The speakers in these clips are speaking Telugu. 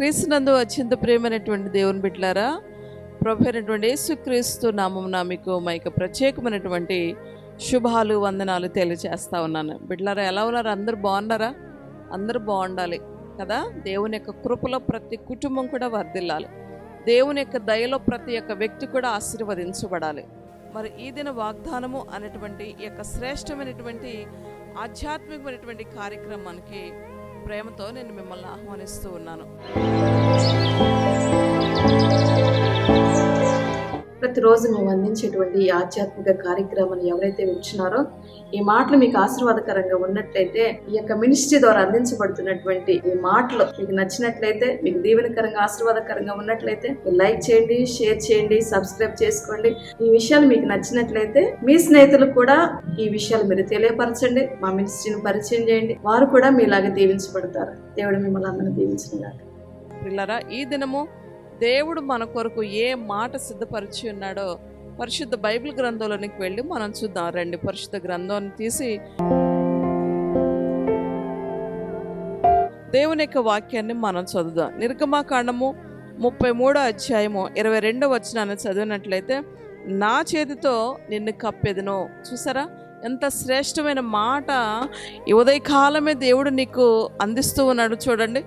క్రీస్తు క్రీస్తునందు అత్యంత ప్రేమైనటువంటి దేవుని బిడ్డలారా ప్రభు అయినటువంటి యేసుక్రీస్తు నామం మీకు మా యొక్క ప్రత్యేకమైనటువంటి శుభాలు వందనాలు తెలియజేస్తా ఉన్నాను. బిడ్డలారా ఎలా ఉన్నారు? అందరూ బాగున్నారా? అందరూ బాగుండాలి కదా? దేవుని యొక్క కృపలో ప్రతి కుటుంబం కూడా వర్ధిల్లాలి. దేవుని యొక్క దయలో ప్రతి ఒక్క వ్యక్తి కూడా ఆశీర్వదించబడాలి. మరి ఈ దిన వాగ్దానము అనేటువంటి ఈ యొక్క శ్రేష్టమైనటువంటి ఆధ్యాత్మికమైనటువంటి కార్యక్రమానికి ప్రేమతో నేను మిమ్మల్ని ఆహ్వానిస్తూ ఉన్నాను. ప్రతిరోజు మేము అందించేటువంటి ఈ ఆధ్యాత్మిక కార్యక్రమాన్ని ఎవరైతే వింటున్నారో ఈ మాటలు మీకు ఆశీర్వాదకరంగా ఉన్నట్లయితే ఈ యొక్క మినిస్ట్రీ ద్వారా అందించబడుతున్నటువంటి ఈ మాటలు మీకు నచ్చినట్లయితే మీకు దీవెనకరంగా ఆశీర్వాదకరంగా ఉన్నట్లయితే మీరు లైక్ చేయండి షేర్ చేయండి సబ్స్క్రైబ్ చేసుకోండి. ఈ విషయాలు మీకు నచ్చినట్లయితే మీ స్నేహితులు కూడా ఈ విషయాలు మీరు తెలియపరచండి మా మినిస్ట్రీని పరిచయం చేయండి. వారు కూడా మీలాగా దీవించబడతారు. దేవుడు మిమ్మల్ని అందరినీ దీవించిన పిల్లరా ఈ దినము దేవుడు మన కొరకు ఏ మాట సిద్ధపరిచి ఉన్నాడో పరిశుద్ధ బైబిల్ గ్రంథంలోనికి వెళ్ళి మనం చూద్దాం. రండి పరిశుద్ధ గ్రంథాన్ని తీసి దేవుని యొక్క వాక్యాన్ని మనం చదువుదాం. నిర్గమాకాండము ముప్పై మూడో అధ్యాయము ఇరవై రెండో వచనాన్ని చదివినట్లయితే నా చేతితో నిన్ను కప్పెదను. చూసారా? ఎంత శ్రేష్టమైన మాట ఉదయకాలమే దేవుడు నీకు అందిస్తూ ఉన్నాడు చూడండి.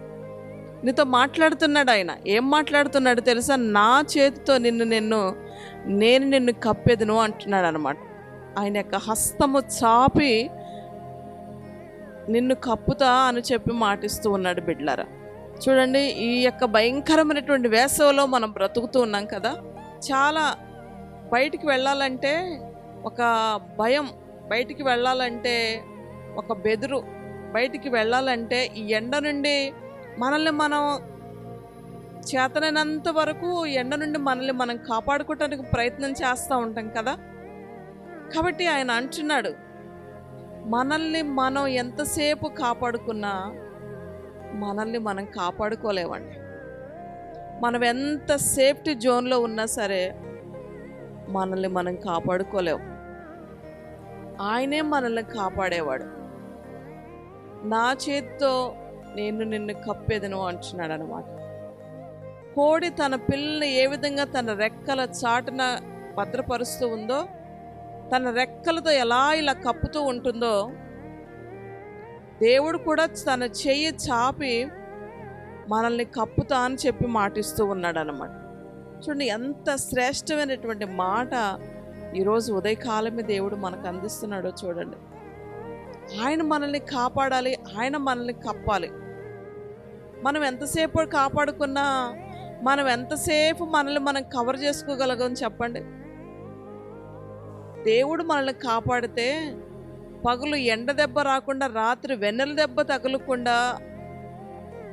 నీతో మాట్లాడుతున్నాడు ఆయన. ఏం మాట్లాడుతున్నాడు తెలుసా? నా చేతితో నిన్ను నిన్ను నేను నిన్ను కప్పెదను అంటున్నాడు అనమాట ఆయన యొక్క హస్తము చాపి నిన్ను కప్పుతా అని చెప్పి మాటిస్తూ ఉన్నాడు బిడ్లరా. చూడండి ఈ యొక్క భయంకరమైనటువంటి వేసవిలో మనం బ్రతుకుతూ ఉన్నాం కదా. చాలా బయటికి వెళ్ళాలంటే ఒక భయం బయటికి వెళ్ళాలంటే ఒక బెదురు బయటికి వెళ్ళాలంటే ఈ ఎండ నుండి మనల్ని మనం చేతనైనంత వరకు ఎండ నుండి మనల్ని మనం కాపాడుకోవటానికి ప్రయత్నం చేస్తూ ఉంటాం కదా? కాబట్టి ఆయన అంటున్నాడు మనల్ని మనం ఎంతసేపు కాపాడుకున్నా మనల్ని మనం కాపాడుకోలేమండి. మనం ఎంత సేఫ్టీ జోన్లో ఉన్నా సరే మనల్ని మనం కాపాడుకోలేము ఆయనే మనల్ని కాపాడేవాడు. నా చేతితో నేను నిన్ను కప్పేదను అంటున్నాడు అనమాట కోడి తన పిల్లని ఏ విధంగా తన రెక్కల చాటున భద్రపరుస్తూ ఉందో తన రెక్కలతో ఎలా ఇలా కప్పుతూ ఉంటుందో దేవుడు కూడా తన చెయ్యి చాపి మనల్ని కప్పుతా అని చెప్పి మాటిస్తూ ఉన్నాడు అనమాట చూడండి ఎంత శ్రేష్టమైనటువంటి మాట ఈరోజు ఉదయకాలమే దేవుడు మనకు అందిస్తున్నాడో చూడండి. ఆయన మనల్ని కాపాడాలి ఆయన మనల్ని కప్పాలి. మనం ఎంతసేపు కాపాడుకున్నా మనం ఎంతసేపు మనల్ని మనం కవర్ చేసుకోగలగం చెప్పండి. దేవుడు మనల్ని కాపాడితే పగులు ఎండ దెబ్బ రాకుండా రాత్రి వెన్నెల దెబ్బ తగలకుండా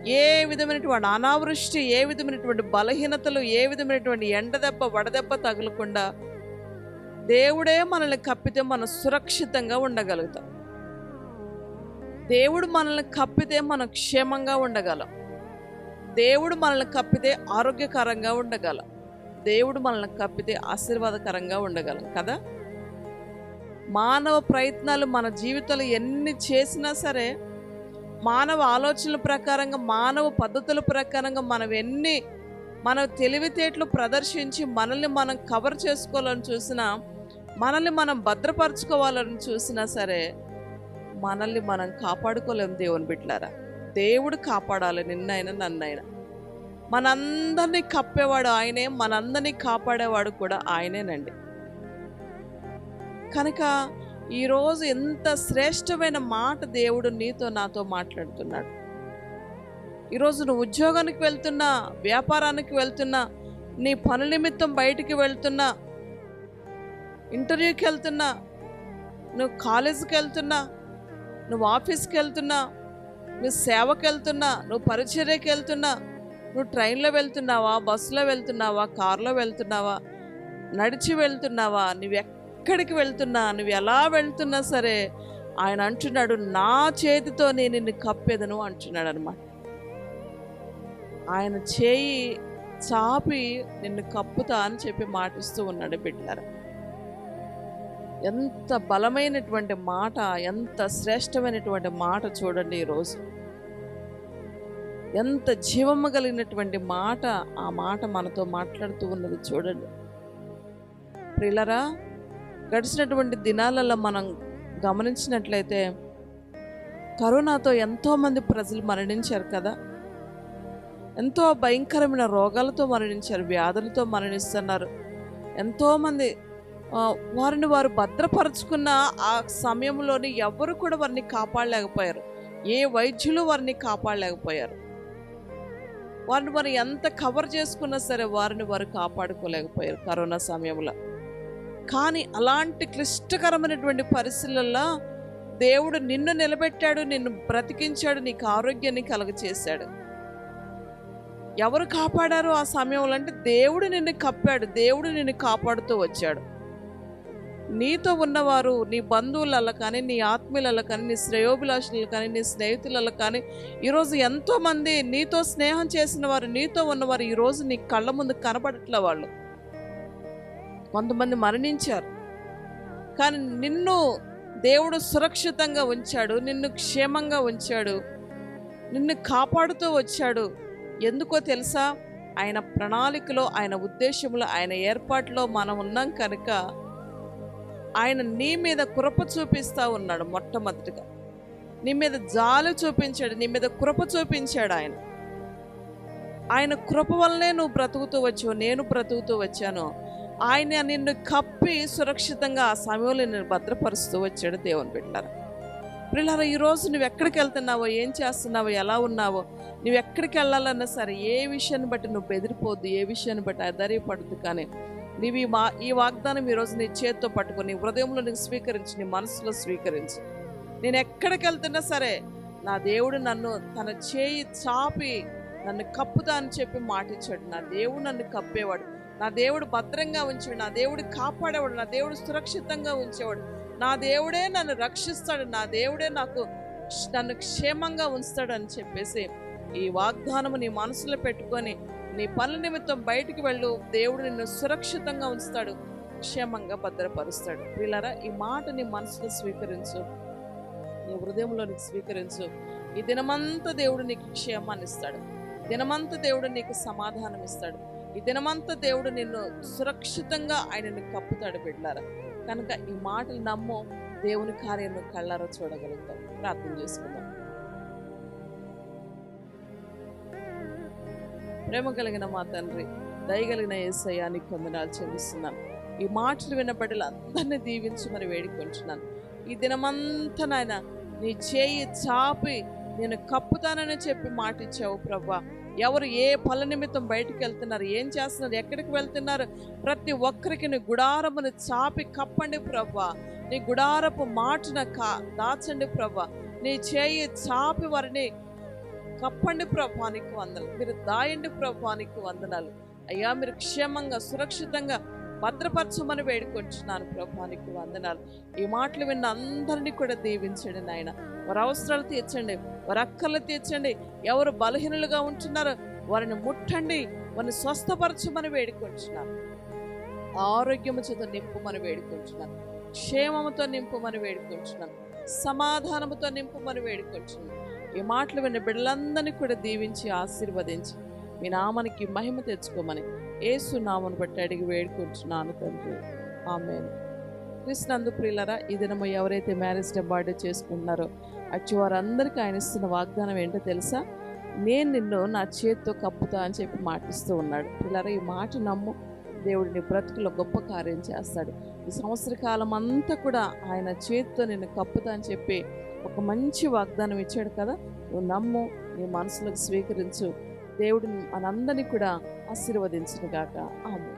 ఏ విధమైనటువంటి అనావృష్టి ఏ విధమైనటువంటి బలహీనతలు ఏ విధమైనటువంటి ఎండ దెబ్బ వడదెబ్బ తగలకుండా దేవుడే మనల్ని కప్పితే మనం సురక్షితంగా ఉండగలుగుతాం. దేవుడు మనల్ని కప్పితే మనం క్షేమంగా ఉండగలం. దేవుడు మనల్ని కప్పితే ఆరోగ్యకరంగా ఉండగలం. దేవుడు మనల్ని కప్పితే ఆశీర్వాదకరంగా ఉండగలం కదా? మానవ ప్రయత్నాలు మన జీవితంలో ఎన్ని చేసినా సరే మానవ ఆలోచనల ప్రకారంగా మానవ పద్ధతుల ప్రకారంగా మనం ఎన్ని మన తెలివితేటలు ప్రదర్శించి మనల్ని మనం కవర్ చేసుకోవాలని చూసినా మనల్ని మనం భద్రపరచుకోవాలని చూసినా సరే మనల్ని మనం కాపాడుకోలేము దేవుని బిడ్డలారా? దేవుడు కాపాడాలి నిన్నైనా నన్నైనా. మనందరినీ కప్పేవాడు ఆయనే మనందరినీ కాపాడేవాడు కూడా ఆయనేనండి. కనుక ఈరోజు ఎంత శ్రేష్టమైన మాట దేవుడు నీతో నాతో మాట్లాడుతున్నాడు. ఈరోజు నువ్వు ఉద్యోగానికి వెళ్తున్నా వ్యాపారానికి వెళ్తున్నా నీ పనుల నిమిత్తం బయటికి వెళ్తున్నా ఇంటర్వ్యూకి వెళ్తున్నా నువ్వు కాలేజీకి వెళ్తున్నా నువ్వు ఆఫీస్కి వెళ్తున్నా నువ్వు సేవకి వెళ్తున్నా నువ్వు పరిచర్యకి వెళ్తున్నా నువ్వు ట్రైన్లో వెళ్తున్నావా బస్సులో వెళ్తున్నావా కారులో వెళ్తున్నావా నడిచి వెళ్తున్నావా నువ్వు ఎక్కడికి వెళ్తున్నా నువ్వు ఎలా వెళ్తున్నా సరే ఆయన అంటున్నాడు నా చేతితో నేను నిన్ను కప్పేదను అంటున్నాడు అనమాట ఆయన చేయి చాపి నిన్ను కప్పుతా అని చెప్పి మాటిస్తూ ఉన్నాడు బిడ్డలారా. ఎంత బలమైనటువంటి మాట ఎంత శ్రేష్టమైనటువంటి మాట చూడండి ఈరోజు. ఎంత జీవము కలిగినటువంటి మాట ఆ మాట మనతో మాట్లాడుతూ ఉన్నది చూడండి. ప్రిలరా గడిచినటువంటి దినాలలో మనం గమనించినట్లయితే కరోనాతో ఎంతోమంది ప్రజలు మరణించారు కదా. ఎంతో భయంకరమైన రోగాలతో మరణించారు వ్యాధులతో మరణిస్తున్నారు. ఎంతోమంది వారిని వారు భద్రపరుచుకున్న ఆ సమయంలోని ఎవరు కూడా వారిని కాపాడలేకపోయారు. ఏ వైద్యులు వారిని కాపాడలేకపోయారు. వారిని వారు ఎంత కవర్ చేసుకున్నా సరే వారిని వారు కాపాడుకోలేకపోయారు కరోనా సమయంలో. కానీ అలాంటి క్లిష్టకరమైనటువంటి పరిస్థితులలో దేవుడు నిన్ను నిలబెట్టాడు నిన్ను బ్రతికించాడు నీకు ఆరోగ్యాన్ని కలగచేశాడు. ఎవరు కాపాడారు ఆ సమయంలో అంటే దేవుడు నిన్ను కప్పాడు దేవుడు నిన్ను కాపాడుతూ వచ్చాడు. నీతో ఉన్నవారు నీ బంధువులలో కానీ నీ ఆత్మీయులలో కానీ నీ శ్రేయోభిలాషులు కానీ నీ స్నేహితులలో కానీ ఈరోజు ఎంతోమంది నీతో స్నేహం చేసిన వారు నీతో ఉన్నవారు ఈరోజు నీ కళ్ళ ముందు కనబడట్లే వాళ్ళు. కొంతమంది మరణించారు. కానీ నిన్ను దేవుడు సురక్షితంగా ఉంచాడు నిన్ను క్షేమంగా ఉంచాడు నిన్ను కాపాడుతూ వచ్చాడు. ఎందుకో తెలుసా? ఆయన ప్రణాళికలో ఆయన ఉద్దేశంలో ఆయన ఏర్పాట్లో మనం ఉన్నాం కనుక ఆయన నీ మీద కృప చూపిస్తా ఉన్నాడు మొట్టమొదటిగా. నీ మీద జాలు చూపించాడు నీ మీద కృప చూపించాడు ఆయన. ఆయన కృప వల్లనే నువ్వు బ్రతుకుతూ వచ్చావు నేను బ్రతుకుతూ వచ్చాను. ఆయన నిన్ను కప్పి సురక్షితంగా ఆ సమయంలో నిన్ను భద్రపరుస్తూ వచ్చాడు దేవుని బిడ్డారు. పిల్లల ఈరోజు నువ్వు ఎక్కడికి వెళ్తున్నావో ఏం చేస్తున్నావో ఎలా ఉన్నావో నువ్వు ఎక్కడికి వెళ్ళాలన్నా సరే ఏ విషయాన్ని బట్టి నువ్వు బెదిరిపోద్దు ఏ విషయాన్ని బట్టి అధైర్యపడద్దు కానీ నీవి మా ఈ వాగ్దానం ఈరోజు నీ చేత్తో పట్టుకొని నీ హృదయంలో నీకు స్వీకరించి నీ మనసులో స్వీకరించి. నేను ఎక్కడికి వెళ్తున్నా సరే నా దేవుడు నన్ను తన చేయి చాపి నన్ను కప్పుతా అని చెప్పి మాటిచ్చాడు. నా దేవుడు నన్ను కప్పేవాడు. నా దేవుడు భద్రంగా ఉంచాడు నా దేవుడు కాపాడేవాడు. నా దేవుడు సురక్షితంగా ఉంచేవాడు. నా దేవుడే నన్ను రక్షిస్తాడు. నా దేవుడే నాకు నన్ను క్షేమంగా ఉంచుతాడు అని చెప్పేసి ఈ వాగ్దానము నీ మనసులో పెట్టుకొని నీ పనుల నిమిత్తం బయటికి వెళ్ళు. దేవుడు నిన్ను సురక్షితంగా ఉంచుతాడు. క్షేమంగా భద్రపరుస్తాడు. వీళ్ళరా ఈ మాట నీ మనసులో స్వీకరించు. నీ హృదయంలోని స్వీకరించు. ఈ దినమంతా దేవుడు నీకు క్షేమాన్ని ఇస్తాడు. దినమంతా దేవుడు నీకు సమాధానం ఇస్తాడు. ఈ దినమంతా దేవుడు నిన్ను సురక్షితంగా ఆయనను కప్పుతాడు బిడ్డారా కనుక ఈ మాటలు నమ్ము. దేవుని కార్యం కళ్ళారా చూడగలుగుతాం ప్రార్థన చేసుకుందాం. ప్రేమ కలిగిన మా తండ్రి దయగలిగిన ఏసయానికి కొందనాలు చెల్లిస్తున్నాను. ఈ మాటలు విన్న బిడ్డలందరినీ మరి వేడుకుంటున్నాను. ఈ దినమంతా నాయన నీ చేయి చాపి నేను కప్పుతానని చెప్పి మాట ఇచ్చావు ప్రభా. ఎవరు ఏ పల నిమిత్తం బయటకు వెళ్తున్నారు ఏం చేస్తున్నారు ఎక్కడికి వెళ్తున్నారు ప్రతి ఒక్కరికి నీ గుడారమును చాపి కప్పండి ప్రభా. నీ గుడారపు మాటన కా దాచండి ప్రభా. నీ చేయి చాపి వారిని కప్పండి ప్రభానికి వందలు మీరు దాయండి ప్రభానికి వందనాలు. అయ్యా మీరు క్షేమంగా సురక్షితంగా భద్రపరచమని వేడుకొంటున్నాను ప్రభానికి వందనాలు. ఈ మాటలు విన్న అందరినీ కూడా దీవించండి నాయన. వారి అవసరాలు తీర్చండి వారి అక్కర్లు తీర్చండి. ఎవరు బలహీనులుగా ఉంటున్నారో వారిని ముట్టండి వారిని స్వస్థపరచమని వేడుకొంటున్నాను ఆరోగ్యము చేత నింపుమని వేడుకుంటున్నాను క్షేమముతో నింపుమని వేడుకుంటున్నాను సమాధానముతో నింపుమని వేడుకుంటున్నాను ఈ మాటలు విన్న బిడ్డలందరినీ కూడా దీవించి ఆశీర్వదించి మీ నామానికి మహిమ తెచ్చుకోమని ఏసు నామను బట్టి అడిగి వేడుకుంటున్నాను తండ్రి. ఆమె కృష్ణందు ప్రియులరా ఈ దినము ఎవరైతే మ్యారేజ్ డే బర్త్డే చేసుకుంటున్నారో అచ్చి వారందరికీ ఆయన ఇస్తున్న వాగ్దానం ఏంటో తెలుసా? నేను నిన్ను నా చేతితో కప్పుతా అని చెప్పి మాటిస్తూ ఉన్నాడు. పిల్లరా ఈ మాట నమ్ము దేవుడిని బ్రతుకులో గొప్ప కార్యం చేస్తాడు. ఈ సంవత్సర కాలం అంతా కూడా ఆయన చేతితో నిన్ను కప్పుతా అని చెప్పి ఒక మంచి వాగ్దానం ఇచ్చాడు కదా. నువ్వు నమ్ము నీ మనసులోకి స్వీకరించు. దేవుడిని మనందరినీ కూడా ఆశీర్వదించును గాక ఆమె